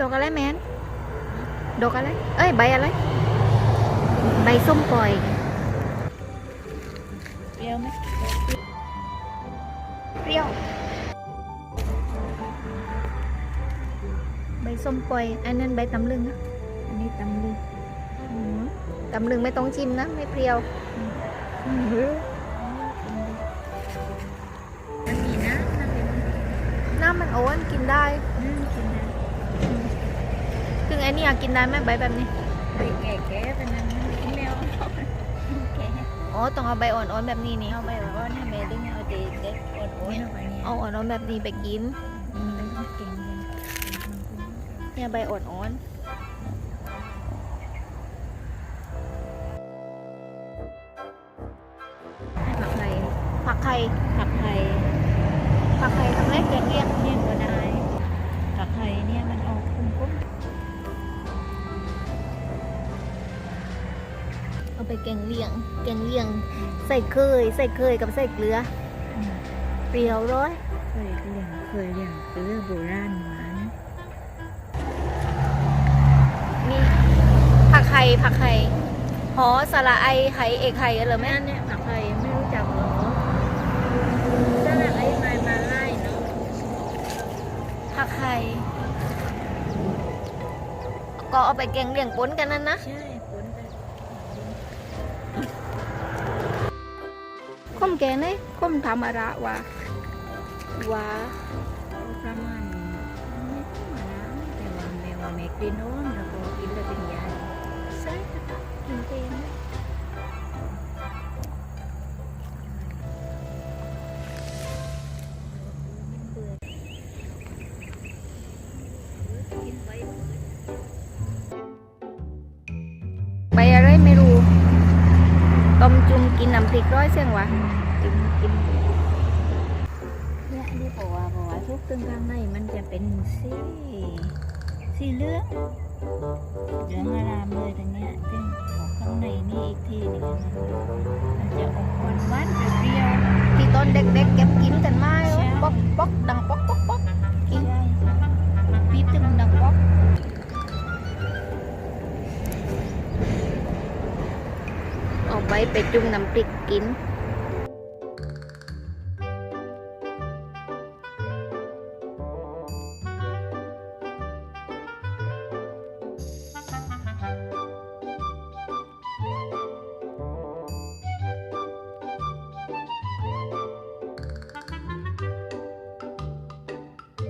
ดอกอะไรแมนดอกอะไร เอ้ย ใบอะไร ใบส้มปล่อยเปรี้ยวไหมเปรี้ยว ใบส้มปล่อย อันนั้นใบตำลึงนะอันนี้ตำลึงตำลึงไม่ต้องชิมนะ ไม่เปรี้ยวมันมีน้ำนะเป็นน้ำมันโอ้นกินได้ อ้นี่อยากกินได้ไหมใบแบบนี้ไปแก่แก่ๆเป็นนั้นกินแมวแก่อ๋อต้องเอาใบอ่อนๆแบบนี้นี่เอาไปแบบว่าให้แม่ดึงเอาเด็กเด็กอ่อนๆเอาไปเนี่ยเอาอ่อนๆแบบนี้ไปกินอืมเก่งเลยเนี่ยใบอ่อนๆผักไข่ผักไข่ผักไทยผักไข่ทำเล็กแกงเลียงเนี่ยก็ได้ผักไทยเนี่ยมันออกคุ้มเอ ไปแกงเลียง แกงเลียง ใส่เคย ใส่เคยกับใส่เกลือๆอืมเปรี้ยวร้อย เคยเลี้ยงเคยเลี้ยงเกลือโบราณมานะนี่ผักไข่ผักไข่หอสระไอไข่เอกไข่เหรอแม่แม่เนี่ยผักไทยไม่รู้จักเหรอสลัดไอ้ไม้มาไล่เนาะผักไข่ก็เอาไปแกงเลียงปนกันนั่นนะ ใช่ ข้มแกงนี่ข้มธรรมระวะวะประมาณไม่ต้องมานะแต่ว่าแมวว่าแม่กินโน้นแล้วก็กินแล้วเป็นยาใช่ค่ะกินเอง มจุ่มกินน้ำพริกร้อยเสียงวะกินกินเนี่ยนี่บอกว่าบอกว่าทุกตึงข้างในมันจะเป็นสีสีเหลืองเหลืองอารามเลยตรงเนี้ยซึ่งออกข้างในนี่อีกทีหนึงมันจะออกหวานหวานๆเปรี้ยวที่ต้นเด็กๆเก็บกินกันมาใช่ป๊อกป๊อกดัง เอาใบไปจุ่มน้ำพริกกิน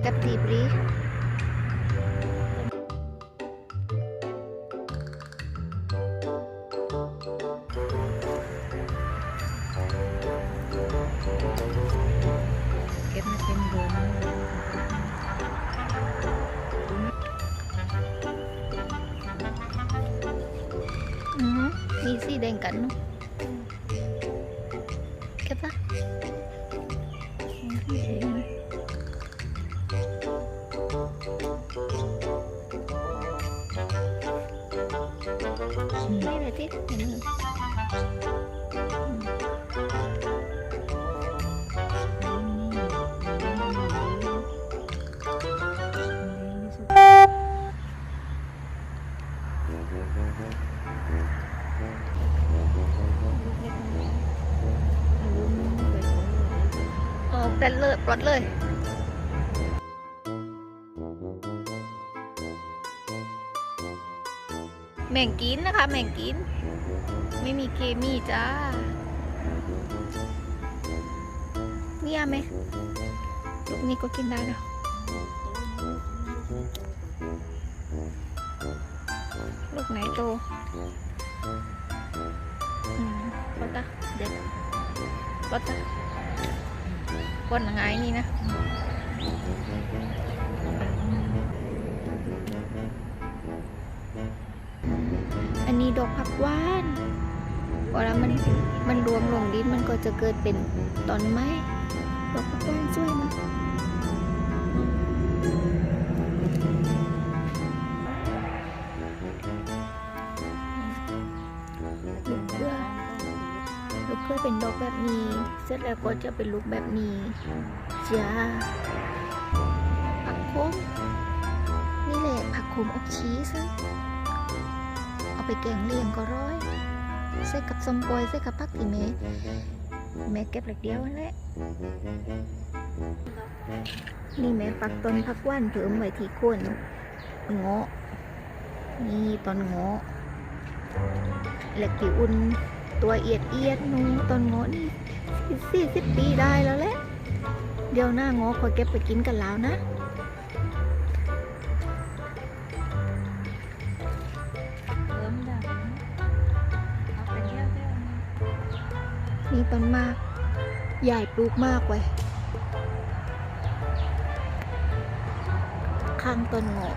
กับทีบรี มีสีแดงกันเนาะแค่ปะไม่เลยที่เห็นเลย ออกแต่เลยปลดเลยแม่งกินนะคะ แม่งกิน ไม่มีเคมีจ้าเนี่ยไหมลูกนี้ก็กินได้แล้วลูกไหนโตอืมปดตะเด็ดปดตะ ปดยังไงนี่นะอันนี้ดอกผักหวานเวลามันมันรวมลงดินมันก็จะเกิดเป็นตอนไม้ดอกผักหวานสวยนะ ลูกเกลือเป็นดอกแบบนี้ เสร็จแล้วก็จะเป็นลูกแบบนี้จ้าผักโค้งนี่แหละผักผมอบชีสเอาไปแกงเลียงก็ร้อยใส่กับสมปอยใส่กับผักที่แม่แม่เก็บเล็กเดียวนั่นแหละนี่แม่ปักต้นผักว่านเพิ่มไว้ที่โคนเงาะนี่ต้นเงาะแล้วกี่อุ่น ตัวเอียดเอียดนูต้นงาะนี่สี่สิบปีได้แล้วแหละ เดี๋ยวหน้างาะคอยเก็บไปกินกันแล้วนะเขิมดังเอาไปเที่ยวเที่ยวนี่ต้นมาก ใหญ่ปลูกมากไว้ข้างต้นงาะ